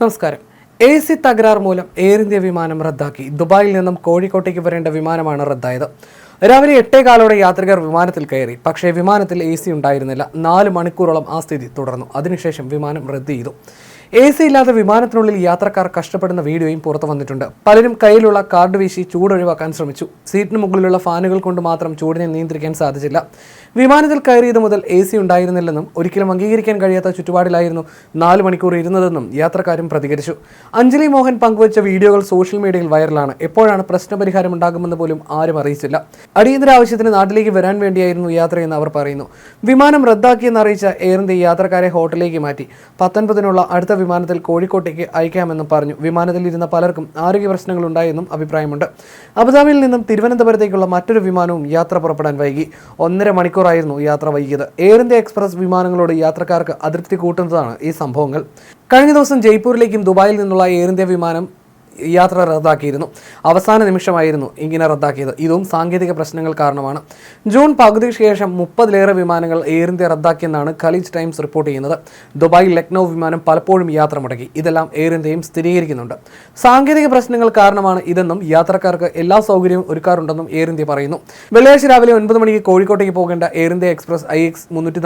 നമസ്കാരം. A C തകരാർ മൂലം എയർ ഇന്ത്യ വിമാനം റദ്ദാക്കി. ദുബായിൽ നിന്നും കോഴിക്കോട്ടേക്ക് വരേണ്ട വിമാനമാണ് റദ്ദായത്. രാവിലെ എട്ടേകാലോടെ യാത്രികർ വിമാനത്തിൽ കയറി. പക്ഷേ വിമാനത്തിൽ എ സി ഉണ്ടായിരുന്നില്ല. നാല് മണിക്കൂറോളം ആ സ്ഥിതി തുടർന്നു. അതിനുശേഷം വിമാനം റദ്ദ് ചെയ്തു. എ സി ഇല്ലാതെ വിമാനത്തിനുള്ളിൽ യാത്രക്കാർ കഷ്ടപ്പെടുന്ന വീഡിയോയും പുറത്തു വന്നിട്ടുണ്ട്. പലരും കയ്യിലുള്ള കാർഡ് വീശി ചൂട് ഒഴിവാക്കാൻ ശ്രമിച്ചു. സീറ്റിന് മുകളിലുള്ള ഫാനുകൾ കൊണ്ട് മാത്രം ചൂടിനെ നിയന്ത്രിക്കാൻ സാധിച്ചില്ല. വിമാനത്തിൽ കയറിയത് മുതൽ എ സി ഉണ്ടായിരുന്നില്ലെന്നും ഒരിക്കലും അംഗീകരിക്കാൻ കഴിയാത്ത ചുറ്റുപാടിലായിരുന്നു നാല് മണിക്കൂർ ഇരുന്നതെന്നും യാത്രക്കാരും പ്രതികരിച്ചു. അഞ്ജലി മോഹൻ പങ്കുവച്ച വീഡിയോകൾ സോഷ്യൽ മീഡിയയിൽ വൈറലാണ്. എപ്പോഴാണ് പ്രശ്നപരിഹാരം ഉണ്ടാകുമെന്ന് പോലും ആരും അറിയിച്ചില്ല. അടിയന്തര ആവശ്യത്തിന് നാട്ടിലേക്ക് വരാൻ വേണ്ടിയായിരുന്നു യാത്രയെന്ന് അവർ പറയുന്നു. വിമാനം റദ്ദാക്കിയെന്ന് അറിയിച്ച എയർ ഇന്ത്യ യാത്രക്കാരെ ഹോട്ടലിലേക്ക് മാറ്റി. പത്തൊൻപതിനുള്ള അടുത്ത വിമാനത്തിൽ കോഴിക്കോട്ടേക്ക് അയക്കാമെന്നും പറഞ്ഞു. വിമാനത്തിൽ ഇരുന്ന പലർക്കും ആരോഗ്യ പ്രശ്നങ്ങൾ ഉണ്ടായെന്നും അഭിപ്രായമുണ്ട്. അബുദാബിയിൽ നിന്നും തിരുവനന്തപുരത്തേക്കുള്ള മറ്റൊരു വിമാനവും യാത്ര പുറപ്പെടാൻ വൈകി. ഒന്നര മണിക്കൂറായിരുന്നു യാത്ര വൈകിയത്. എയർ ഇന്ത്യ എക്സ്പ്രസ് വിമാനങ്ങളോട് യാത്രക്കാർക്ക് അതൃപ്തി കൂട്ടുന്നതാണ് ഈ സംഭവങ്ങൾ. കഴിഞ്ഞ ദിവസം ജയ്പൂരിലേക്കും ദുബായിൽ നിന്നുള്ള എയർ ഇന്ത്യ വിമാനം യാത്ര റദ്ദാക്കിയിരുന്നു. അവസാന നിമിഷമായിരുന്നു ഇങ്ങനെ റദ്ദാക്കിയത്. ഇതും സാങ്കേതിക പ്രശ്നങ്ങൾ കാരണമാണ്. ജൂൺ പകുതിക്ക് ശേഷം മുപ്പതിലേറെ വിമാനങ്ങൾ എയർ ഇന്ത്യ റദ്ദാക്കിയെന്നാണ് ഖലീജ് ടൈംസ് റിപ്പോർട്ട് ചെയ്യുന്നത്. ദുബായ് ലക്നൗ വിമാനം പലപ്പോഴും യാത്ര മുടക്കി. ഇതെല്ലാം എയർ ഇന്ത്യയും സ്ഥിരീകരിക്കുന്നുണ്ട്. സാങ്കേതിക പ്രശ്നങ്ങൾ കാരണമാണ് ഇതെന്നും യാത്രക്കാർക്ക് എല്ലാ സൗകര്യവും ഒരുക്കാറുണ്ടെന്നും എയർ ഇന്ത്യ പറയുന്നു. വെള്ളിയാഴ്ച രാവിലെ ഒൻപത് മണിക്ക് കോഴിക്കോട്ടേക്ക് പോകേണ്ട Air India express I X മുന്നൂറ്റി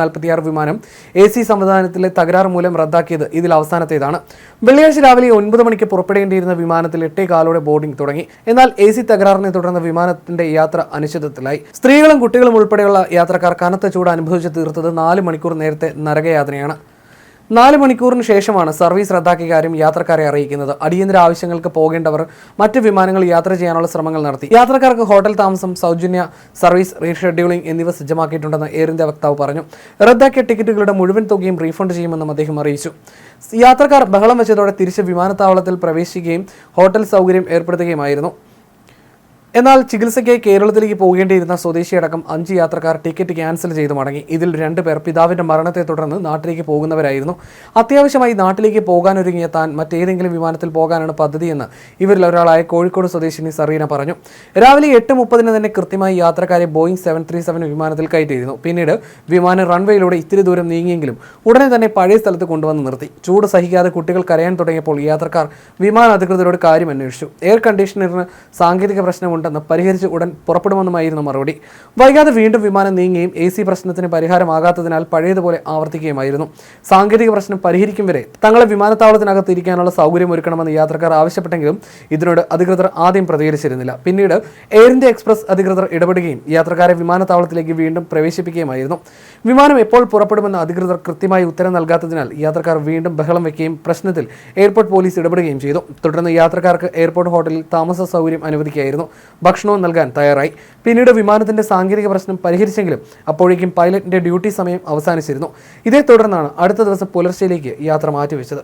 വിമാനം എ സി സംവിധാനത്തിലെ തകരാറ് മൂലം റദ്ദാക്കിയത് ഇതിൽ അവസാനത്തേതാണ്. വെള്ളിയാഴ്ച രാവിലെ ഒൻപത് മണിക്ക് പുറപ്പെടേണ്ടിയിരുന്ന വിമാനത്തിൽ എട്ടേ കാലോടെ ബോർഡിംഗ് തുടങ്ങി. എന്നാൽ എ സി തകരാറിനെ തുടർന്ന് വിമാനത്തിന്റെ യാത്ര അനിശ്ചിതത്തിലായി. സ്ത്രീകളും കുട്ടികളും ഉൾപ്പെടെയുള്ള യാത്രക്കാർ കനത്ത ചൂട് അനുഭവിച്ചു തീർത്തത് നാല് മണിക്കൂർ നേരത്തെ നരകയാതനയാണ് നാല് മണിക്കൂറിന് ശേഷമാണ് സർവീസ് റദ്ദാക്കിയ കാര്യം യാത്രക്കാരെ അറിയിക്കുന്നത്. അടിയന്തര ആവശ്യങ്ങൾക്ക് പോകേണ്ടവർ മറ്റ് വിമാനങ്ങൾ യാത്ര ചെയ്യാനുള്ള ശ്രമങ്ങൾ നടത്തി. യാത്രക്കാർക്ക് ഹോട്ടൽ താമസം സൗജന്യ സർവീസ് റീഷെഡ്യൂളിംഗ് എന്നിവ സജ്ജമാക്കിയിട്ടുണ്ടെന്ന് എയർ ഇന്ത്യ വക്താവ് പറഞ്ഞു. റദ്ദാക്കിയ ടിക്കറ്റുകളുടെ മുഴുവൻ തുകയും റീഫണ്ട് ചെയ്യുമെന്നും അദ്ദേഹം അറിയിച്ചു. യാത്രക്കാർ ബഹളം വെച്ചതോടെ തിരിച്ച് വിമാനത്താവളത്തിൽ പ്രവേശിക്കുകയും ഹോട്ടൽ സൗകര്യം ഏർപ്പെടുത്തുകയുമായിരുന്നു. എന്നാൽ ചികിത്സയ്ക്കായി കേരളത്തിലേക്ക് പോകേണ്ടിയിരുന്ന സ്വദേശിയടക്കം അഞ്ച് യാത്രക്കാർ ടിക്കറ്റ് ക്യാൻസൽ ചെയ്തു മടങ്ങി. ഇതിൽ രണ്ട് പേർ പിതാവിന്റെ മരണത്തെ തുടർന്ന് നാട്ടിലേക്ക് പോകുന്നവരായിരുന്നു. അത്യാവശ്യമായി നാട്ടിലേക്ക് പോകാനൊരുങ്ങിയ താൻ മറ്റേതെങ്കിലും വിമാനത്തിൽ പോകാനാണ് പദ്ധതിയെന്ന് ഇവരിൽ ഒരാളായ കോഴിക്കോട് സ്വദേശിനി സറീന പറഞ്ഞു. രാവിലെ എട്ട് മുപ്പതിന് തന്നെ കൃത്യമായി യാത്രക്കാരെ ബോയിങ് സെവൻ ത്രീ സെവൻ വിമാനത്തിൽ കയറ്റിയിരുന്നു. പിന്നീട് വിമാനം റൺവേയിലൂടെ ഇത്തിരി ദൂരം നീങ്ങിയെങ്കിലും ഉടനെ തന്നെ പഴയ സ്ഥലത്ത് കൊണ്ടുവന്ന് നിർത്തി. ചൂട് സഹിക്കാതെ കുട്ടികൾ കരയാൻ തുടങ്ങിയപ്പോൾ യാത്രക്കാർ വിമാന അധികൃതരോട് കാര്യം അന്വേഷിച്ചു എയർ കണ്ടീഷണറിന് സാങ്കേതിക പ്രശ്നമുണ്ടെന്ന് പരിഹരിച്ച് ഉടൻ പുറപ്പെടുമെന്നുമായിരുന്നു മറുപടി. വൈകാതെ വീണ്ടും വിമാനം നീങ്ങുകയും എ സി പ്രശ്നത്തിന് പരിഹാരമാകാത്തതിനാൽ പഴയതുപോലെ ആവർത്തിക്കുകയുമായിരുന്നു. സാങ്കേതിക പ്രശ്നം പരിഹരിക്കും വരെ തങ്ങളെ വിമാനത്താവളത്തിനകത്ത് ഇരിക്കാനുള്ള സൗകര്യം ഒരുക്കണമെന്ന് യാത്രക്കാർ ആവശ്യപ്പെട്ടെങ്കിലും ഇതിനോട് അധികൃതർ ആദ്യം പ്രതികരിച്ചിരുന്നില്ല. പിന്നീട് എയർ ഇന്ത്യ എക്സ്പ്രസ് അധികൃതർ ഇടപെടുകയും യാത്രക്കാരെ വിമാനത്താവളത്തിലേക്ക് വീണ്ടും പ്രവേശിപ്പിക്കുകയുമായിരുന്നു. വിമാനം എപ്പോൾ പുറപ്പെടുമെന്ന് അധികൃതർ കൃത്യമായി ഉത്തരം നൽകാത്തതിനാൽ യാത്രക്കാർ വീണ്ടും ബഹളം വയ്ക്കുകയും പ്രശ്നത്തിൽ എയർപോർട്ട് പോലീസ് ഇടപെടുകയും ചെയ്തു. തുടർന്ന് യാത്രക്കാർക്ക് എയർപോർട്ട് ഹോട്ടലിൽ താമസ സൗകര്യം അനുവദിക്കുകയായിരുന്നു. ഭക്ഷണവും നൽകാൻ തയ്യാറായി. പിന്നീട് വിമാനത്തിന്റെ സാങ്കേതിക പ്രശ്നം പരിഹരിച്ചെങ്കിലും അപ്പോഴേക്കും പൈലറ്റിന്റെ ഡ്യൂട്ടി സമയം അവസാനിച്ചിരുന്നു. ഇതേ തുടർന്നാണ് അടുത്ത ദിവസം പുലർച്ചെയിലേക്ക് യാത്ര മാറ്റിവെച്ചത്.